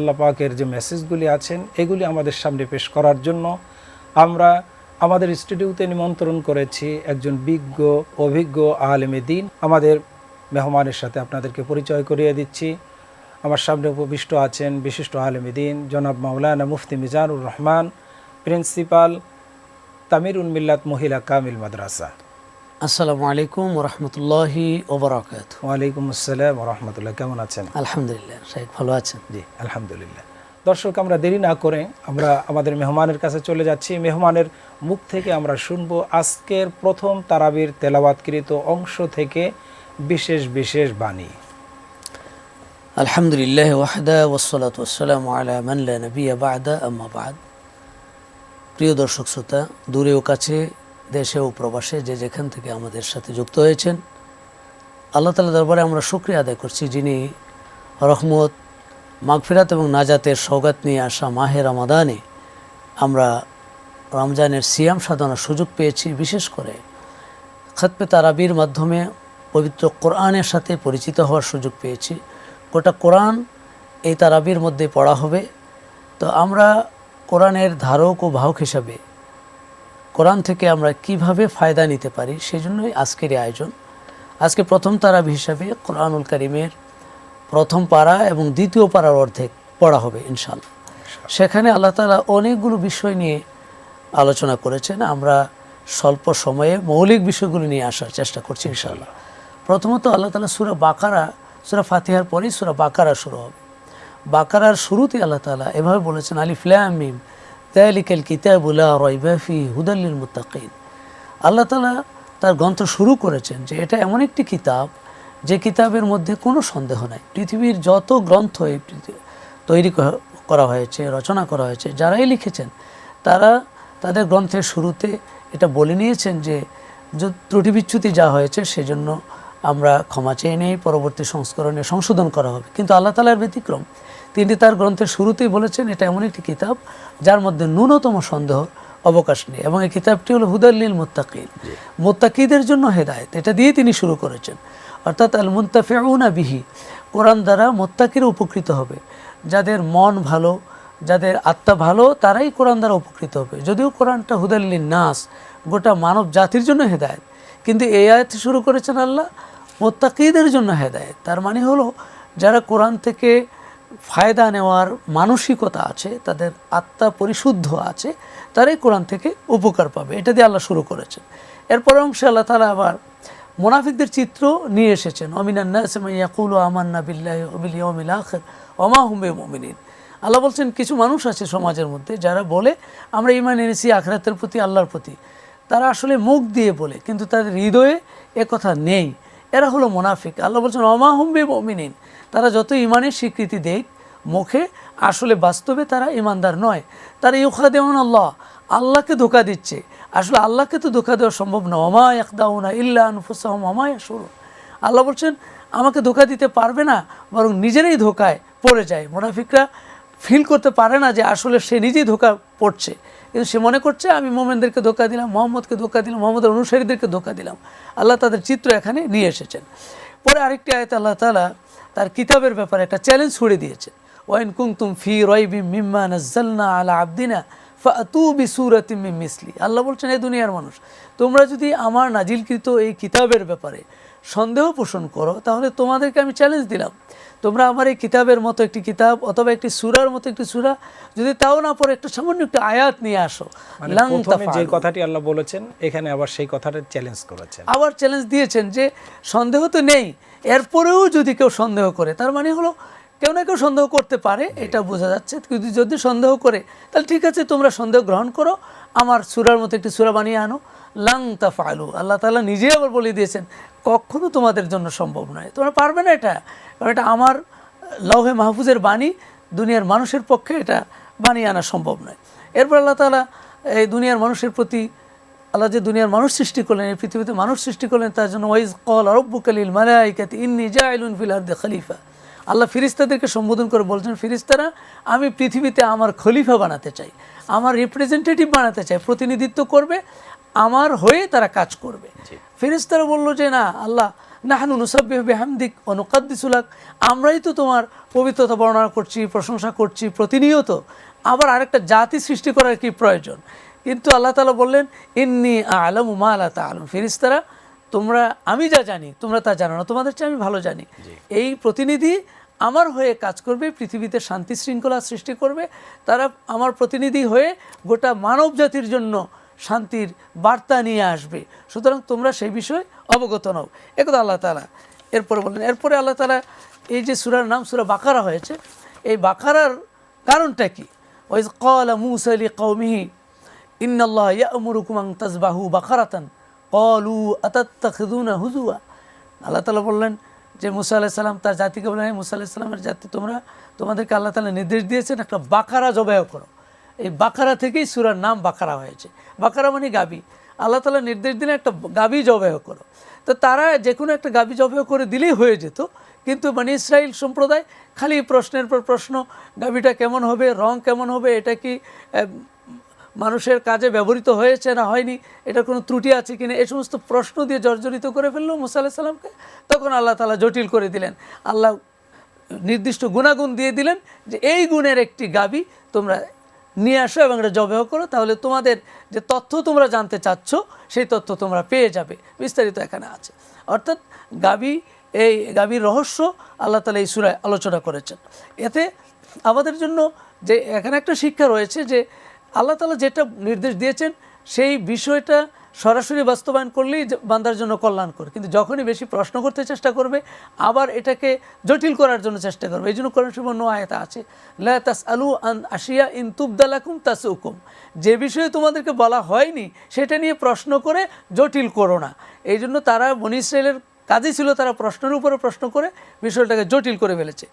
আল্লাহ পাকের যে মেসেজগুলি আছেন, এগুলি আমাদের সামনে পেশ করার জন্য আমরা আমাদের স্টুডিওতে নিমন্ত্রণ করেছি একজন বিজ্ঞ, অভিজ্ঞ আলেমে দিন। আমাদের মেহমানের সাথে আপনাদেরকে পরিচয় করিয়ে দিচ্ছি। আমার সামনে উপবিষ্ট আছেন বিশিষ্ট আলেমে দিন, জনাব মাওলানা মুফতি মিজানুর রহমান, প্রিন্সিপাল তামির উন্মিল্লাত মহিলা কামিল মাদ্রাসা। আসসালামু আলাইকুম রহমতুল্লাহি ওবরাকাত ওয়ালাইকুম আসসালাম রহমতুল্লাহ কেমন আছেন? আলহামদুলিল্লাহ শাহেদ ভালো আছেন? জি আলহামদুলিল্লাহ। দর্শক আমরা দেরি না করে আমরা আমাদের মেহমানের কাছে চলে যাচ্ছি। মেহমানের মুখ থেকে আমরা শুনব আজকের প্রথম তারাবির তেলাওয়াতকৃত অংশ থেকে বিশেষ বিশেষ বাণী। আলহামদুলিল্লাহ ওয়াহদা ওসলাত ওসালাম আলা মানলা নবিয়া বাদা আম্মা বাদ। প্রিয় দর্শক শ্রোতা দূরে ও কাছে দেশে ও প্রবাসে যে যেখান থেকে আমাদের সাথে যুক্ত হয়েছেন, আল্লাহ তালা দরবারে আমরা শুক্রিয়া আদায় করছি যিনি রহমত, মাগফিরাত এবং নাজাতের সৌগাত নিয়ে আসা মাহে রমাদানে আমরা রমজানের সিয়াম সাধনার সুযোগ পেয়েছি। বিশেষ করে খতপে তারাবির মাধ্যমে পবিত্র কোরআনের সাথে পরিচিত হওয়ার সুযোগ পেয়েছি। গোটা কোরআন এই তারাবির মধ্যে পড়া হবে। তো আমরা কোরআনের ধারক ও বাহক হিসাবে কোরআন থেকে আমরা কীভাবে ফায়দা নিতে পারি সেই জন্যই আজকের এই আয়োজন। আজকে প্রথম তারাবি হিসাবে কোরআনুল করিমের প্রথম পাড়া এবং দ্বিতীয় পাড়ার অর্ধেক পড়া হবে ইনশাল্লাহ সেখানে আল্লাহ তালা অনেকগুলো বিষয় নিয়ে আলোচনা করেছেন। আমরা স্বল্প সময়ে মৌলিক বিষয়গুলো নিয়ে আসার চেষ্টা করছি ইনশাল্লাহ প্রথমত আল্লাহ তালা সুরা বাকারা সুরা ফাতিহার পরেই সুরা বাকারা শুরু হবে। বাকারার শুরুতে আল্লাহ তালা এভাবে বলেছেন আলিফলাম মিম। তালিকাল কিতাবুল্লাহ রয়বাফি হুদাল্লিল মুতাকিন আল্লাহ তালা তার গ্রন্থ শুরু করেছেন যে এটা এমন একটি কিতাব যে কিতাবের মধ্যে কোনো সন্দেহ নাই। পৃথিবীর যত গ্রন্থ তৈরি করা হয়েছে, রচনা করা হয়েছে, যারাই লিখেছেন, তারা তাদের গ্রন্থের শুরুতে এটা বলে নিয়েছেন যে যে ত্রুটি বিচ্যুতি যা হয়েছে সেজন্য আমরা ক্ষমা চেয়ে নেই, পরবর্তী সংস্করণে সংশোধন করা হবে। কিন্তু আল্লাহ তালার ব্যতিক্রম তিনি তার গ্রন্থের শুরুতেই বলেছেন এটা এমন একটি কিতাব যার মধ্যে ন্যূনতম সন্দেহ অবকাশ নেই। এবং এই কিতাবটি হলো হুদাল্লিল মোত্তাকিল মোত্তাকিদের জন্য হেদায়েত। এটা দিয়ে তিনি শুরু করেছেন। অর্থাৎ আল মুন্তাফিউনা বিহি কোরআন দ্বারা মোত্তাকিরা উপকৃত হবে। যাদের মন ভালো যাদের আত্মা ভালো তারাই কোরআন দ্বারা উপকৃত হবে। যদিও কোরআনটা হুদাল্লিন নাস গোটা মানব জাতির জন্য হেদায়েত। কিন্তু এই আয়াত শুরু করেছেন আল্লাহ মোত্তাকিদের জন্য হেদায়েত। তার মানে হলো যারা কোরআন থেকে ফায়দা নেওয়ার মানসিকতা আছে, তাদের আত্মা পরিশুদ্ধ আছে, তারাই কোরআন থেকে উপকার পাবে। এটা দিয়ে আল্লাহ শুরু করেছেন। এরপর অংশে আল্লাহ তালা আবার মোনাফিকদের চিত্র নিয়ে এসেছেন। অমিনান্নাসমাইয়াকুল আমান্না বিল্লাহ অবিল ইয়মিল আখের অমা হুমবে মমিনিন আল্লাহ বলছেন, কিছু মানুষ আছে সমাজের মধ্যে যারা বলে, আমরা ইমান এনেছি আখরাতের প্রতি, আল্লাহর প্রতি। তারা আসলে মুখ দিয়ে বলে, কিন্তু তাদের হৃদয়ে এ কথা নেই। এরা হলো মোনাফিক। আল্লাহ বলছেন অমা হুমবে মমিনিন তারা যত ইমানের স্বীকৃতি দেয় মুখে আসলে বাস্তবে তারা ইমানদার নয়। তারা ইউখা দেওয়ান আল্লাহ, আল্লাহকে ধোকা দিচ্ছে। আসলে আল্লাহকে তো ধোকা দেওয়া সম্ভব না। অমা একদাউনা ইল্লা আনফুসাহম অমায় শুরু আল্লাহ বলছেন, আমাকে ধোকা দিতে পারবে না, বরং নিজেরাই ধোকায় পড়ে যায়। মোনাফিকরা ফিল করতে পারে না যে আসলে সে নিজেই ধোকা পড়ছে। কিন্তু সে মনে করছে, আমি মোমেনদেরকে ধোকা দিলাম, মোহাম্মদকে ধোকা দিলাম, মোহাম্মদের অনুসারীদেরকে ধোকা দিলাম। আল্লাহ তাদের চিত্র এখানে নিয়ে এসেছেন। পরে আরেকটি আয়ত আল্লাহ তালা তার কিতাবের ব্যাপারে একটা চ্যালেঞ্জ ছুড়ে দিয়েছে। ওয়াইন কুমতুম ফি রয়বি মিম্মা নাজ্জালনা আলা আবদিনা বিসুরাতি সুরাতিমি মিসলি। আল্লাহ বলছেন এই দুনিয়ার মানুষ, তোমরা যদি আমার নাজিলকৃত এই কিতাবের ব্যাপারে সন্দেহ পোষণ করো তাহলে তোমাদেরকে আমি চ্যালেঞ্জ দিলাম। তোমরা আমার এই কিতাবের মতো একটি কিতাব অথবা একটি সুরার মতো একটি সুরা যদি তাও না পরে একটা সামান্য একটি আয়াত নিয়ে আসো। মানে যে কথাটি আল্লাহ বলেছেন এখানে আবার সেই কথাটা চ্যালেঞ্জ করেছেন। আবার চ্যালেঞ্জ দিয়েছেন যে সন্দেহ তো নেই এরপরেও যদি কেউ সন্দেহ করে তার মানে হলো কেউ না কেউ সন্দেহ করতে পারে এটা বোঝা যাচ্ছে। কিন্তু যদি সন্দেহ করে তাহলে ঠিক আছে তোমরা সন্দেহ গ্রহণ করো আমার সুরার মতো একটি সুরা বানিয়ে আনো। লাং তাফালু আল্লাহ তাআলা নিজেই আবার বলে দিয়েছেন, কখনো তোমাদের জন্য সম্ভব নয়। তোমরা পারবে না এটা, কারণ এটা আমার লৌহে মাহফুজের বাণী, দুনিয়ার মানুষের পক্ষে এটা বানিয়ে আনা সম্ভব নয়। এরপর আল্লাহ তাআলা এই দুনিয়ার মানুষের প্রতি, আল্লাহ যে দুনিয়ার মানুষ সৃষ্টি করলেন, এই পৃথিবীতে মানুষ সৃষ্টি করলেন, তার জন্য ওয়াইজ কল রব্বুকালিল মালাইকাতি, ইন্নি জাইলুন ফিল আরদি খলিফা। আল্লাহ ফিরিস্তাদেরকে সম্বোধন করে বলছেন ফিরিস্তারা আমি পৃথিবীতে আমার খলিফা বানাতে চাই, আমার রিপ্রেজেন্টেটিভ বানাতে চাই, প্রতিনিধিত্ব করবে আমার হয়ে তারা কাজ করবে। ফিরিস্তারা বলল যে না আল্লাহ নাহানু নুসাব্বিহ বিহামদিক অনুকাদ্দিসুলাক আমরাই তো তোমার পবিত্রতা বর্ণনা করছি প্রশংসা করছি প্রতিনিয়ত আবার আরেকটা জাতি সৃষ্টি করার কি প্রয়োজন? কিন্তু আল্লাহ তালা বললেন ইন্নি আলম উমা আল্লাহ তালম ফিরিস্তারা তোমরা আমি যা জানি তোমরা তা জানো না তোমাদের চেয়ে আমি ভালো জানি। এই প্রতিনিধি আমার হয়ে কাজ করবে পৃথিবীতে শান্তি শৃঙ্খলা সৃষ্টি করবে। তারা আমার প্রতিনিধি হয়ে গোটা মানব জাতির জন্য শান্তির বার্তা নিয়ে আসবে। সুতরাং তোমরা সেই বিষয়ে অবগত নও। একথা আল্লাহ তালা এরপরে বললেন, এরপরে আল্লাহ তালা এই যে সুরার নাম, সুরা বাকারা হয়েছে, এই বাকারার কারণটা কি? ওই কলা মুসালি কৌমিহি ইন্নাল্লাহ ইয়ামুরুকুম আন তাজবাহু বাকারাতান কলু আতাত্তাখিদুনা হুজুয়া আল্লাহ তালা বললেন যে মুসা আলাহ সাল্লাম তার জাতিকে বললেন মুসা আলাহ সাল্লামের জাতি, তোমরা তোমাদেরকে আল্লাহ তালা নির্দেশ দিয়েছেন একটা বাকারা জবাহ করো। এই বাকারা থেকেই সুরার নাম বাকারা হয়েছে। বাকারা মানে গাবি। আল্লাহ তালা নির্দেশ দিলেন একটা গাবি জবাহ করো। তো তারা যে কোনো একটা গাবি জবাহ করে দিলেই হয়ে যেত। কিন্তু মানে ইসরায়েল সম্প্রদায় খালি প্রশ্নের পর প্রশ্ন, গাবিটা কেমন হবে, রং কেমন হবে, এটা কি মানুষের কাজে ব্যবহৃত হয়েছে না হয়নি এটা কোনো ত্রুটি আছে কিনা, এ সমস্ত প্রশ্ন দিয়ে জর্জরিত করে ফেলল মুসা আলাহ সাল্লামকে তখন আল্লাহ তালা জটিল করে দিলেন। আল্লাহ নির্দিষ্ট গুণাগুণ দিয়ে দিলেন যে এই গুণের একটি গাবি তোমরা নিয়ে আসো এবং এটা জবেহ করো, তাহলে তোমাদের যে তথ্য তোমরা জানতে চাচ্ছ, সেই তথ্য তোমরা পেয়ে যাবে। বিস্তারিত এখানে আছে। অর্থাৎ গাবি, এই গাবির রহস্য আল্লাহ তালা এই সুরায় আলোচনা করেছেন। এতে আমাদের জন্য যে এখানে একটা শিক্ষা রয়েছে যে আল্লাহ তালা যেটা নির্দেশ দিয়েছেন সেই বিষয়টা সরাসরি বাস্তবায়ন করলেই বান্দার জন্য কল্যাণকর। কিন্তু যখনই বেশি প্রশ্ন করতে চেষ্টা করবে, আবার এটাকে জটিল করার জন্য চেষ্টা করবে। এই জন্য করেন শুভ অন্য আয়তা আছে, লা তাস আলু আন আশিয়া ইন তুবদালাকুম তাসুকুম যে বিষয়ে তোমাদেরকে বলা হয়নি, সেটা নিয়ে প্রশ্ন করে জটিল করো না। এই জন্য তারা বনি ইসরায়েলের কাজই ছিল তারা প্রশ্নের উপরে প্রশ্ন করে বিষয়টাকে জটিল করে ফেলেছে।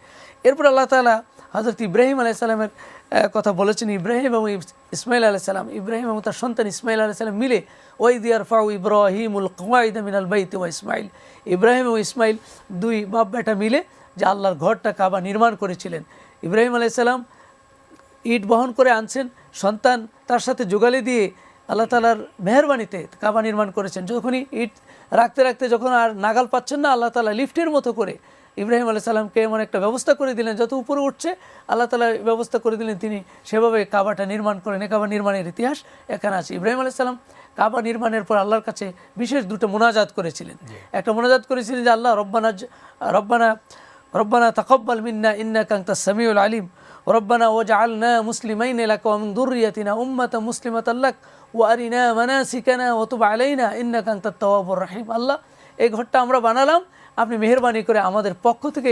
এরপর আল্লাহ তালা হজরত ইব্রাহিম আলাইসাল্লামের কথা বলেছেন। ইব্রাহিম এবং ইসমাইল আলাইসাল্লাম ইব্রাহিম এবং তার সন্তান ইসমাইল আলাইসাল্লাম মিলে ওই দিয়ার ফাউ ইব্রাহিমুল কওয়াইদ মিনাল বাইত ওয়া ইসমাইল ইব্রাহিম এবং ইসমাইল দুই বাপ বেটা মিলে যে আল্লাহর ঘরটা কাবা নির্মাণ করেছিলেন। ইব্রাহিম আলাইসাল্লাম ইট বহন করে আনছেন। সন্তান তার সাথে যোগালি দিয়ে আল্লাহ তালার মেহরবানিতে কাবা নির্মাণ করেছেন। যখনই ইট রাখতে রাখতে যখন আর নাগাল পাচ্ছেন না আল্লাহ তালা লিফটের মতো করে ইব্রাহিম আলাহ সাল্লামকে এমন একটা ব্যবস্থা করে দিলেন যত উপরে উঠছে আল্লাহ তালা ব্যবস্থা করে দিলেন তিনি সেভাবে কাবাটা নির্মাণ করেন। এ কাবা নির্মাণের ইতিহাস এখানে আছে। ইব্রাহিম আলাহ সাল্লাম কাবা নির্মাণের পর আল্লাহর কাছে বিশেষ দুটো মোনাজাত করেছিলেন। একটা মোনাজাত করেছিলেন যে আল্লাহ রব্বানা রব্বানা রব্বানা তাকব্বাল মিন্না ইন্না কাংতা সামিউল আলিম। রব্বানা ওজা মুসলিম মুসলিমাইন এলাকা দুরিয়াতিনা উম্মাতা মুসলিমাত আল্লাহ ও আরিনা মানা না রাহিম। আল্লাহ, এই ঘরটা আমরা বানালাম। আপনি মেহরবানি করে আমাদের পক্ষ থেকে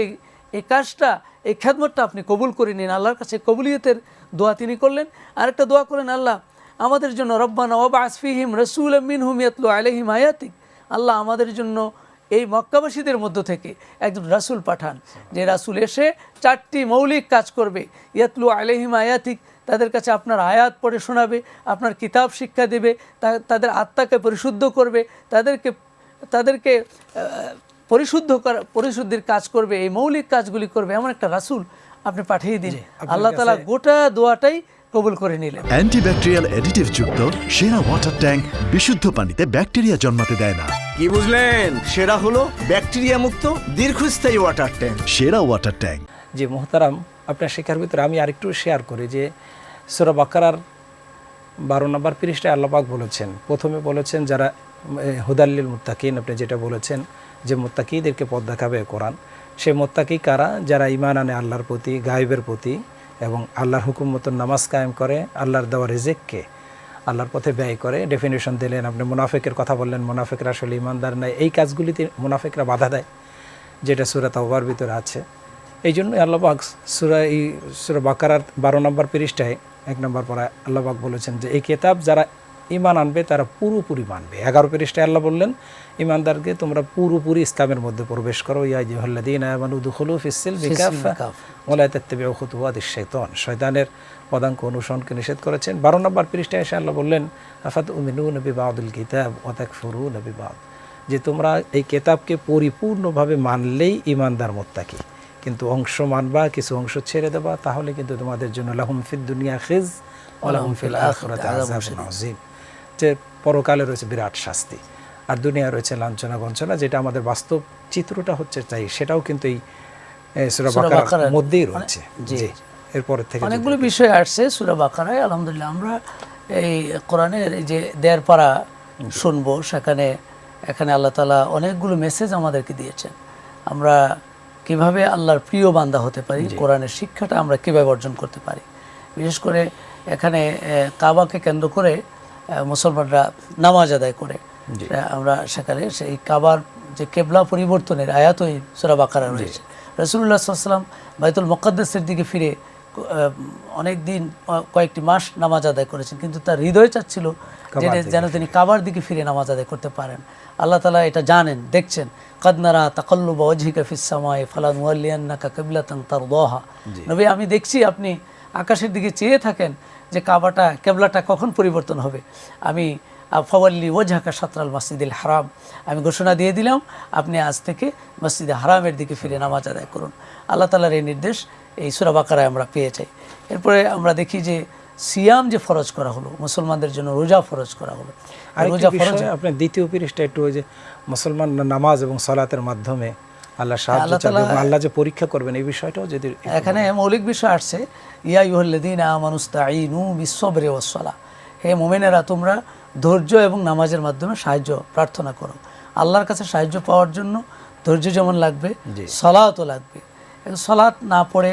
এই কাজটা, এই খ্যাদমতটা আপনি কবুল করে নিন। আল্লাহর কাছে কবুলিয়তের দোয়া তিনি করলেন। আরেকটা দোয়া করেন আল্লাহ, আমাদের জন্য রব্বানা ওবা আসফিহিম রসুল মিন হুমিয়াতলু আলহিম আয়াতিক। আল্লাহ, আমাদের জন্য এই মক্কাবাসীদের মধ্য থেকে একজন রাসুল পাঠান। যে রাসুল এসে চারটি মৌলিক কাজ করবে। ইয়াতলু আলহিম আয়াতিক তাদের কাছে আপনার আয়াত পড়ে শোনাবে আপনার কিতাব শিক্ষা দেবে তাদের আত্মাকে পরিশুদ্ধ করবে তাদেরকে তাদেরকে পরিশুদ্ধ করা পরিশুদ্ধির কাজ করবে এই মৌলিক কাজগুলি করবে এমন একটা রাসূল আপনি পাঠিয়ে দিন আল্লাহ তালা গোটা দোয়াটাই কবুল করে নিলেন। অ্যান্টিব্যাকটেরিয়াল এডিটিভ যুক্ত সেরা ওয়াটার ট্যাঙ্ক বিশুদ্ধ পানিতে ব্যাকটেরিয়া জন্মাতে দেয় না। কি বুঝলেন? সেরা হলো ব্যাকটেরিয়া মুক্ত দীর্ঘস্থায়ী ওয়াটার ট্যাঙ্ক সেরা ওয়াটার ট্যাঙ্ক যে মোহতারাম আপনার শেখার ভিতরে আমি আরেকটু শেয়ার করি যে সুরা বাকারার বারো নম্বর পৃষ্ঠায় আল্লাপাক বলেছেন, প্রথমে বলেছেন যারা হুদাল্লিল মুত্তাকিন, আপনি যেটা বলেছেন যে মোত্তাকিদেরকে পথ দেখাবে কোরআন, সে মোত্তাকি কারা? যারা ইমান আনে আল্লাহর প্রতি, গায়েবের প্রতি এবং আল্লাহর হুকুম মতন নামাজ কায়েম করে, আল্লাহর দেওয়া রেজেককে আল্লাহর পথে ব্যয় করে ডেফিনেশন দিলেন, আপনি মুনাফেকের কথা বললেন, মুনাফেকরা আসলে ইমানদার নাই, এই কাজগুলিতে মুনাফেকরা বাধা দেয়, যেটা সুরা তাওবার ভিতরে আছে। এই জন্য আল্লাহবাক সুরা এই সুরা বাকারার বারো নম্বর পৃষ্ঠায় এক নম্বর পরে আল্লাহবাক বলেছেন যে এই কেতাব যারা ইমান আনবে তারা পুরোপুরি মানবে। এগারো পৃষ্ঠায় আল্লাহ বললেন ইমানদারকে তোমরা পুরোপুরি ইসলামের মধ্যে প্রবেশ করো। ইয়া জিহল্লাদিন আমানু দুখলু ফিসিল বিকাফা ওলা তেত্তেবে শয়তানের পদাঙ্ক অনুসরণকে নিষেধ করেছেন। বারো নম্বর পৃষ্ঠায় এসে আল্লাহ বললেন আফাত উমিনু নবী বাউদুল কিতাব ওয়াতাক ফুরু নবী বাউদ যে তোমরা এই কেতাবকে পরিপূর্ণভাবে মানলেই ইমানদার মোত্তাকি। কিন্তু অংশ মানবা কিছু অংশ ছেড়ে দেবা তাহলে কিন্তু তোমাদের জন্য লাহুম ফিদ দুনিয়া খিজ ওলাহুম ফিল আখিরাতি আযাবুন আযীম। যে পরকালে রয়েছে বিরাট শাস্তি আর দুনিয়া রয়েছে লাঞ্ছনা গঞ্চনা যেটা আমাদের বাস্তব চিত্রটা হচ্ছে তাই সেটাও কিন্তু এই সূরা বাকারার মধ্যেই রয়েছে। জি, এরপর থেকে অনেকগুলো বিষয় আসছে সুরা বাকারায় আলহামদুলিল্লাহ। আমরা এই কোরআনের এই যে দেড় পাড়া শুনব সেখানে এখানে আল্লাহ তালা অনেকগুলো মেসেজ আমাদেরকে দিয়েছেন। আমরা কীভাবে আল্লাহর প্রিয় বান্দা হতে পারি কোরআনের শিক্ষাটা আমরা কীভাবে অর্জন করতে পারি। বিশেষ করে এখানে কাবাকে কেন্দ্র করে মুসলমানরা নামাজ আদায় করে। আমরা সেখানে সেই কাবার যে কেবলা পরিবর্তনের আয়াতই সুরা বাকারা রয়েছে। রসুল্লাহ সাল্লাম বাইতুল মোকাদ্দেসের দিকে ফিরে অনেক দিন কয়েকটি মাস নামাজ আদায় করেছেন। কিন্তু তার হৃদয় চাচ্ছিল যে যেন তিনি কাবার দিকে ফিরে নামাজ আদায় করতে পারেন। আল্লাহ তালা এটা জানেন দেখছেন। কাদনারা তাকল্লুবা অজিকা ফিসামায় ফালান ওয়াল্লিয়ান্নাকা কেবলাতাং তার দোহা নবী আমি দেখছি আপনি আকাশের দিকে চেয়ে থাকেন যে কাবাটা কেবলাটা কখন পরিবর্তন হবে। আমি ফওয়াল্লি ওঝাকা সাতরাল মসজিদুল হারাম। আমি ঘোষণা দিয়ে দিলাম আপনি আজ থেকে মসজিদে হারামের দিকে ফিরে নামাজ আদায় করুন। আল্লাহ তালার এই নির্দেশ এই সুরাবাকারায় আমরা পেয়ে যাই। এরপরে আমরা দেখি যে সিয়াম যে ফরজ করা হলো মুসলমানদের জন্য রোজা ফরজ করা হলো। আরেকটি রোজা ফরজ? আপনার দ্বিতীয় পৃষ্ঠা একটু ওই যে মুসলমান নামাজ এবং সালাতের মাধ্যমে আল্লাহ সাহায্য আল্লাহ চাবে আল্লাহ যে পরীক্ষা করবেন এই বিষয়টাও যদি এখানে মৌলিক বিষয় আসছে ইয়া ইহল্লাদিন আমানুস্তাইনু বিশ্ববরে ওসলা হে মোমেনেরা তোমরা ধৈর্য এবং নামাজের মাধ্যমে সাহায্য প্রার্থনা করো। আল্লাহর কাছে সাহায্য পাওয়ার জন্য ধৈর্য যেমন লাগবে সলাতও লাগবে। সলাৎ না পড়ে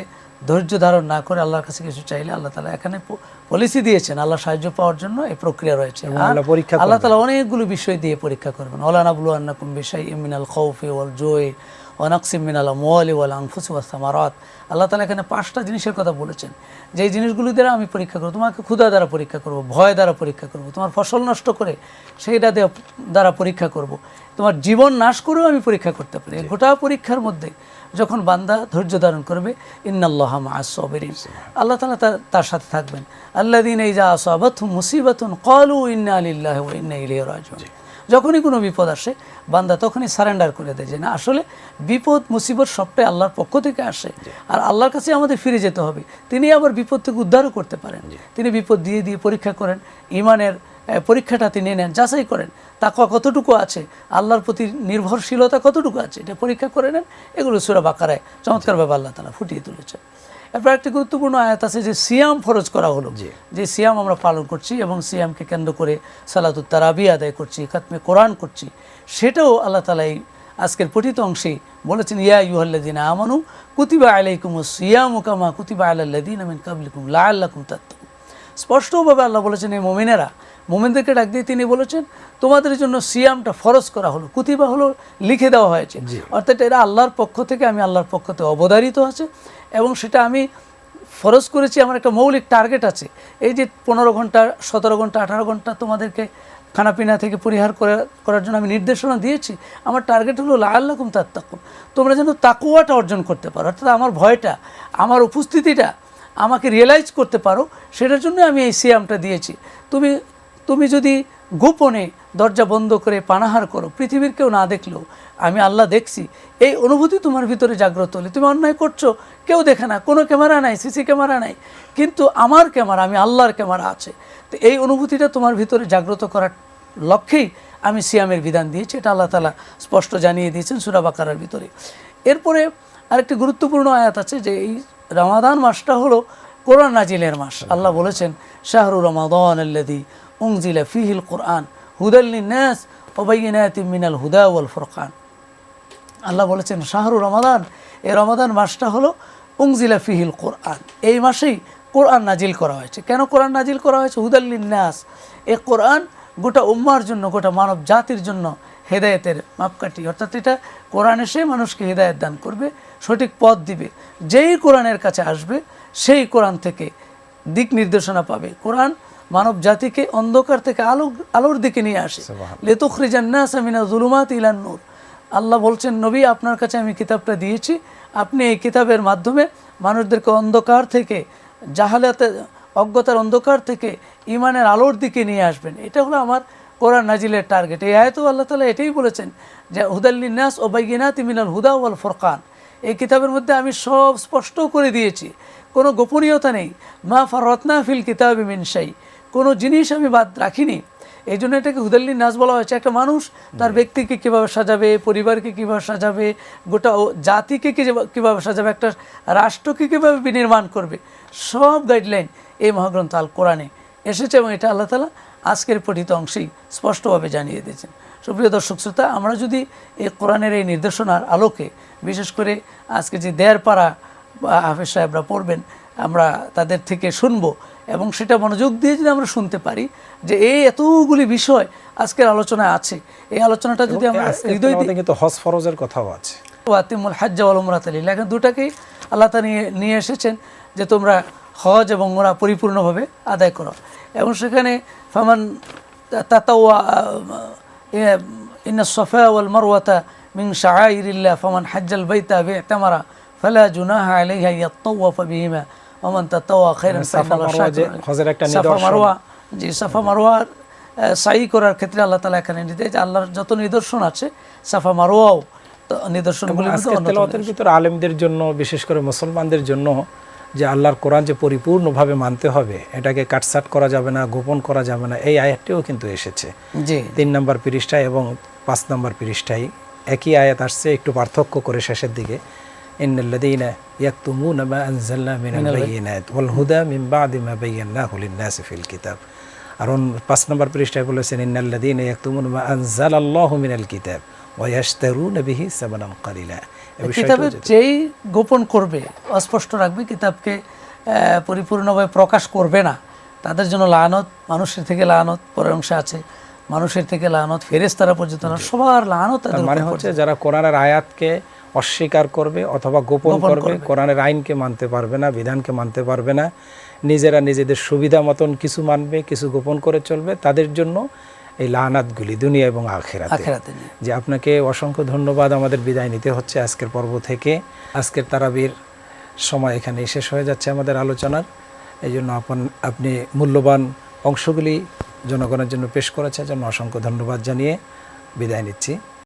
ধৈর্য ধারণ না করে আল্লাহর কাছে কিছু চাইলে আল্লাহ তালা এখানে পলিসি দিয়েছেন আল্লাহ সাহায্য পাওয়ার জন্য এই প্রক্রিয়া রয়েছে। আল্লাহ তালা অনেকগুলো বিষয় দিয়ে পরীক্ষা করবেন। অলানাবুল আন্নাকুম বিষয় ইমিনাল খৌফি ওয়াল জয় ওয়ানাকসিম মিনাল মোয়ালি ওয়াল আনফুসি ওয়াল সামারাত। আল্লাহ তালা এখানে পাঁচটা জিনিসের কথা বলেছেন। যে জিনিসগুলি দ্বারা আমি পরীক্ষা করব তোমাকে ক্ষুধা দ্বারা পরীক্ষা করব ভয় দ্বারা পরীক্ষা করব তোমার ফসল নষ্ট করে সেইটা দ্বারা পরীক্ষা করব তোমার জীবন নাশ করেও আমি পরীক্ষা করতে পারি। গোটা পরীক্ষার মধ্যে যখন বান্দা ধৈর্য ধারণ করবে ইন্নাল্লাহ আসবেরিন আল্লাহ তালা তার সাথে থাকবেন। আল্লাহ দিন এই যা আসাবাথুম মুসিবাতুন কলু ইন্না আলিল্লাহ ইন্না ইলাইহি রাজিউন। যখনই কোনো বিপদ আসে বান্দা তখনই সারেন্ডার করে দেয় যে না আসলে বিপদ মুসিবত সবটাই আল্লাহর পক্ষ থেকে আসে। আর আল্লাহর কাছে আমাদের ফিরে যেতে হবে। তিনি আবার বিপদ থেকে উদ্ধারও করতে পারেন। তিনি বিপদ দিয়ে দিয়ে পরীক্ষা করেন ইমানের পরীক্ষাটা তিনি নেন যাচাই করেন। তাকওয়া কতটুকু আছে? আল্লাহর প্রতি নির্ভরশীলতা কতটুকু আছে? এটা পরীক্ষা করে নেন। এগুলো সুরা বাকারায় চমৎকারভাবে আল্লাহ তালা ফুটিয়ে তুলেছে এরপর একটি গুরুত্বপূর্ণ আয়াত আছে যে সিয়াম ফরজ করা হলো। যে সিয়াম আমরা পালন করছি এবং সিয়ামকে কেন্দ্র করে সালাতুত তারাবি আদায় করছি খাতমে কোরআন করছি সেটাও আল্লাহ তালা এই আজকের পঠিত অংশে বলেছেন ইয়া ইউহাল্লাদিন আমানু কুতিবা আলাইকুম সিয়ামু কামা কুতিবা আলাল্লাদিন আমিন কাবলিকুম লা তাত্তাকুন। স্পষ্টভাবে আল্লাহ বলেছেন এই মোমেনেরা মোমেনদেরকে ডাক দিয়ে তিনি বলেছেন তোমাদের জন্য সিয়ামটা ফরজ করা হলো কুতিবা হলো লিখে দেওয়া হয়েছে। অর্থাৎ এটা আল্লাহর পক্ষ থেকে আমি আল্লাহর পক্ষ থেকে অবধারিত আছে এবং সেটা আমি ফরজ করেছি আমার একটা মৌলিক টার্গেট আছে। এই যে পনেরো ঘণ্টা সতেরো ঘণ্টা আঠারো ঘণ্টা তোমাদেরকে খানাপিনা থেকে পরিহার করে করার জন্য আমি নির্দেশনা দিয়েছি আমার টার্গেট হলো লাল্লাকুম তাত্তাকুম তোমরা যেন তাকুয়াটা অর্জন করতে পারো অর্থাৎ আমার ভয়টা আমার উপস্থিতিটা আমাকে রিয়েলাইজ করতে পারো সেটার জন্য আমি এই সিয়ামটা দিয়েছি। তুমি তুমি যদি গোপনে দরজা বন্ধ করে পানাহার করো, পৃথিবীর কেউ না দেখলেও আমি আল্লাহ দেখছি, এই অনুভূতি তোমার ভিতরে জাগ্রত হলে। তুমি অন্যায় করছ, কেউ দেখে না, কোনো ক্যামেরা নাই, সিসি ক্যামেরা নাই, কিন্তু আমার ক্যামেরা, আমি আল্লাহর ক্যামেরা আছে। তো এই অনুভূতিটা তোমার ভিতরে জাগ্রত করার লক্ষ্যেই আমি সিয়ামের বিধান দিয়েছি, এটা আল্লাহ তালা স্পষ্ট জানিয়ে দিয়েছেন সুরা বাকারার ভিতরে। এরপরে আরেকটি গুরুত্বপূর্ণ আয়াত আছে যে এই রমাদান মাসটা হলো কোরআন নাজিলের মাস। আল্লাহ বলেছেন, শাহরু রমাদান আল্লাদি উংজিলা ফিহিল কোরআন হুদাল্লি নাস ওবাইনাত মিনাল হুদা ওয়াল ফুরকান আল্লাহ বলেছেন, শাহরু রমাদান এই রমাদান মাসটা হলো উংজিলা ফিহিল কোরআন। এই মাসেই কোরআন নাজিল করা হয়েছে। কেন কোরআন নাজিল করা হয়েছে? হুদাল্লিন নাস এই কোরআন গোটা উম্মার জন্য, গোটা মানব জাতির জন্য হেদায়েতের মাপকাঠি। অর্থাৎ এটা কোরআন এসে মানুষকে হেদায়েত দান করবে, সঠিক পথ দিবে। যেই কোরআনের কাছে আসবে, সেই কোরআন থেকে দিক নির্দেশনা পাবে। কোরআন মানব জাতিকে অন্ধকার থেকে আলো আলোর দিকে নিয়ে আসে। লেতুখরিজান্নাস আমিনা জুলুমাত ইলান নূর। আল্লাহ বলছেন নবী আপনার কাছে আমি কিতাবটা দিয়েছি। আপনি এই কিতাবের মাধ্যমে মানুষদেরকে অন্ধকার থেকে জাহালাতে অজ্ঞতার অন্ধকার থেকে ইমানের আলোর দিকে নিয়ে আসবেন। এটা হলো আমার কোরআন নাজিলের টার্গেট। এই আয়তো আল্লাহ তালা এটাই বলেছেন যে হুদাল্লিনাস ও বাইগিনাত মিনাল হুদা ওয়াল ফরকান। এই কিতাবের মধ্যে আমি সব স্পষ্ট করে দিয়েছি। কোনো গোপনীয়তা নেই। মা ফারতনা ফিল কিতাব মিনসাই কোনো জিনিস আমি বাদ রাখিনি। এই জন্য এটাকে হুদাল্লি নাচ বলা হয়েছে। একটা মানুষ তার ব্যক্তিকে কীভাবে সাজাবে পরিবারকে কীভাবে সাজাবে গোটা ও- জাতিকে কি- কীভাবে সাজাবে একটা রাষ্ট্রকে কীভাবে বিনির্মাণ করবে সব গাইডলাইন এই মহাগ্রন্থ আল কোরআনে এসেছে এবং এটা আল্লাহ তালা আজকের পঠিত অংশেই স্পষ্টভাবে জানিয়ে দিয়েছেন। সুপ্রিয় দর্শক শ্রোতা আমরা যদি এই কোরআনের এই নির্দেশনার আলোকে বিশেষ করে আজকে যে দেয়ার পাড়া বা হাফেজ সাহেবরা পড়বেন আমরা তাদের থেকে শুনব এবং সেটা মনোযোগ দিয়ে যদি আমরা শুনতে পারি যে এই এতগুলি বিষয় আজকের আলোচনায় আছে এই আলোচনাটা যদি আমরা হৃদয় দিয়ে কিন্তু হজ ফরজের কথাও আছে। ওয়াতিমুল হাজ্জা ওয়াল উমরাত লিল্লাহ এখন দুটাকেই আল্লাহ তা নিয়ে নিয়ে এসেছেন যে তোমরা হজ এবং ওমরা পরিপূর্ণভাবে আদায় করো। এবং সেখানে ফামান তাতাওয়া ইন্না সফা ওয়াল মারওয়াতা মিন শাআইরিল্লাহ ফামান হাজ্জাল বাইতা বি'তামারা ফালা জুনাহা আলাইহা ইয়াত্তাওয়াফা বিহিমা। ওমান খাইরান যে। হজের একটা সাফা। জি সাফা মারোয়ার সাই করার ক্ষেত্রে আল্লাহ তালা এখানে নির্দেশ আল্লাহর যত নিদর্শন আছে সাফা মারোয়াও নিদর্শনগুলির ভিতরে আলেমদের জন্য বিশেষ করে মুসলমানদের জন্য যে আল্লাহর কোরআন যে পরিপূর্ণভাবে মানতে হবে এটাকে কাটসাট করা যাবে না গোপন করা যাবে না এই আয়াতটিও কিন্তু এসেছে। জি। তিন নম্বর পৃষ্ঠায় এবং পাঁচ নম্বর পৃষ্ঠায় একই আয়াত আসছে একটু পার্থক্য করে শেষের দিকে। পাঁচ নম্বর পৃষ্ঠায় বলেছেন ইয়াকতুমুনা মা আনজালাল্লাহু মিনাল কিতাব ওয়া ইয়াশতারুনা বিহি সামানান কালিলা এই বিষয়টাও কিতাবের যদি- যেই গোপন করবে অস্পষ্ট রাখবে কিতাবকে পরিপূর্ণভাবে প্রকাশ করবে না তাদের জন্য লানত মানুষের থেকে লানত পরের অংশে আছে। মানুষের থেকে লানত ফেরেস্তারা পর্যন্ত লানত, সবার লানত তাদের মানে হচ্ছে যারা কোরআনের আয়াতকে অস্বীকার করবে অথবা গোপন করবে কোরআনের আইনকে মানতে পারবে না বিধানকে মানতে পারবে না নিজেরা নিজেদের সুবিধা মতন কিছু মানবে কিছু গোপন করে চলবে তাদের জন্য এই লানাতগুলি দুনিয়া এবং আখেরাতে। আখেরাতে যে আপনাকে অসংখ্য ধন্যবাদ আমাদের বিদায় নিতে হচ্ছে আজকের পর্ব থেকে। আজকের তারাবির সময় এখানে শেষ হয়ে যাচ্ছে আমাদের আলোচনার। এই জন্য আপনি মূল্যবান অংশগুলি জনগণের জন্য পেশ করেছে জন্য অসংখ্য ধন্যবাদ জানিয়ে বিদায় নিচ্ছি।